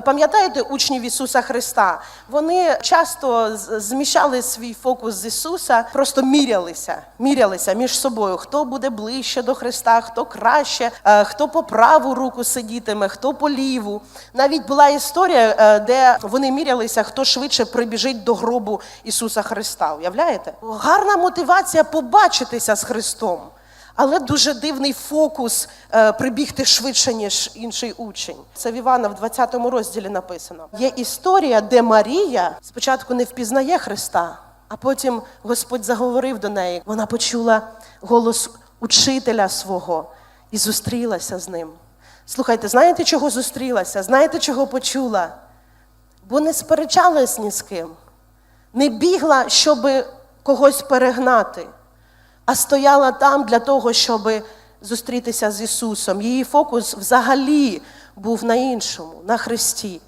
Пам'ятаєте учнів Ісуса Христа? Вони часто зміщали свій фокус з Ісуса, просто мірялися, мірялися між собою, хто буде ближче до Христа, хто краще, е, хто по праву руку сидітиме, хто по ліву. Навіть була історія, е, де вони мірялися, хто швидше прибіжить до гробу Ісуса Христа. Уявляєте? Гарна мотивація побачитися з Христом. Але дуже дивний фокус е, прибігти швидше, ніж інший учень. Це в Івана в 20 розділі написано. Є історія, де Марія спочатку не впізнає Христа, а потім Господь заговорив до неї. Вона почула голос учителя свого і зустрілася з ним. Слухайте, знаєте, чого зустрілася? Знаєте, чого почула? Бо не сперечалась ні з ким, не бігла, щоб когось перегнати а стояла там для того, щоб зустрітися з Ісусом. Її фокус взагалі був на іншому, на Христі.